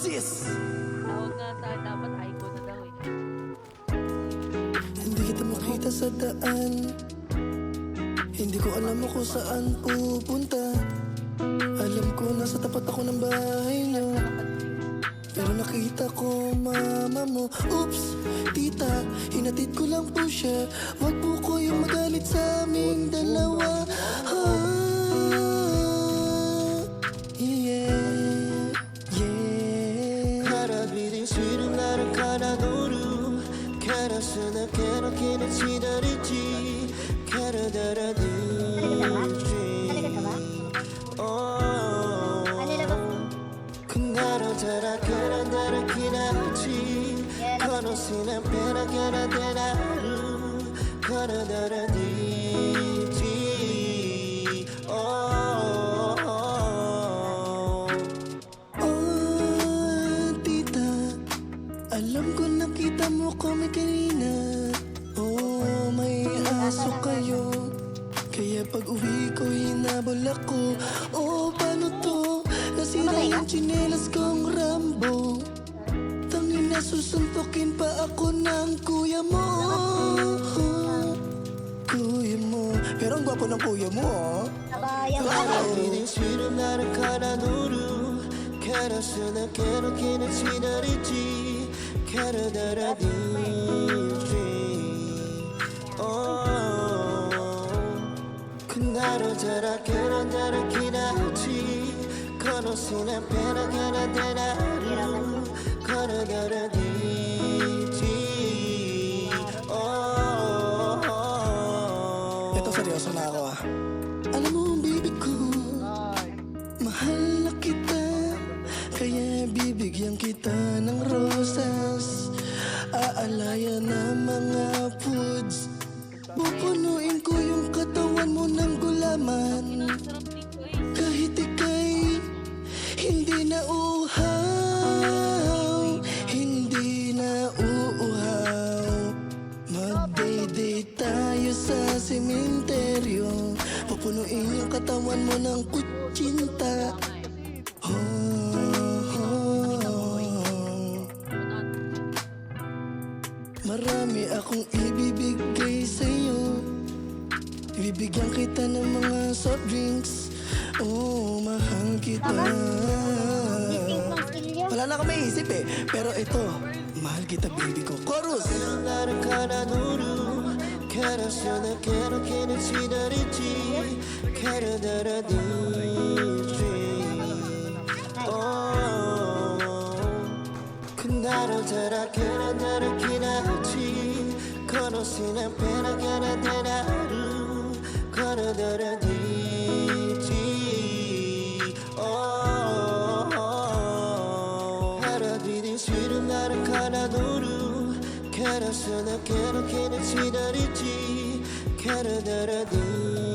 Sis! Oo nga, ta, dapat icon na daw eh. Hindi kita makita sa daan. Hindi ko alam mo kung saan pupunta. Alam ko nasa tapat ako ng bahay niyo Pero nakita ko mama mo. Oops, tita, hinatid ko lang po siya. Huwag po kayong magalit sa aming dalawa 가서나 그렇게는 기다리지. 가려다라든지. 그나로 자라 그런 나를 기다리지 걸어서는 배나 가나 대나루 걸어다라든지. Alam ko nakita mo kami kanina. Oh, may aso kayo. Kaya pag uwi ko, hinabol ako. Oh, paano to? Nasira ano yung chinelas kong Rambo. Tangin na susuntukin pa ako ng kuya mo. Kuya mo. Pero ang gwapo ng kuya mo, ah. oh Kabayan ka. Can I still not get a kid and see that it's 나로 자라 그런 자를 기나지 걸어서 난 배나가는 대나로 걸어가는 뒤지 Entonces Dios sonaba A la mumbi biku Mahal kita Kaya bibigyan kita ng rosas. Aalaya na mga foods. Pupunuin ko yung katawan mo ng gulaman. Kahit ikay hindi na uhaw, hindi na uuhaw. Mag-date tayo sa sementeryo Pupunuin yung katawan mo ng kutsinta Marami akong ibibigay sa'yo. Ibibigyan kita ng mga soft drinks. Oh, mahal kita. Wala na ako may isip eh. Pero ito, mahal kita baby ko. Chorus! 나를 가라누루 가라서나 가라 걔는 지나리지 가라나라 그 나를 따라 가라나라 기나 지난 빼앗겨나 단 하루 걸어들어지지 하루 뒤는 싫은 나를 가라노루 그래서 나 괴롭히는 시달이지. 걸어들어지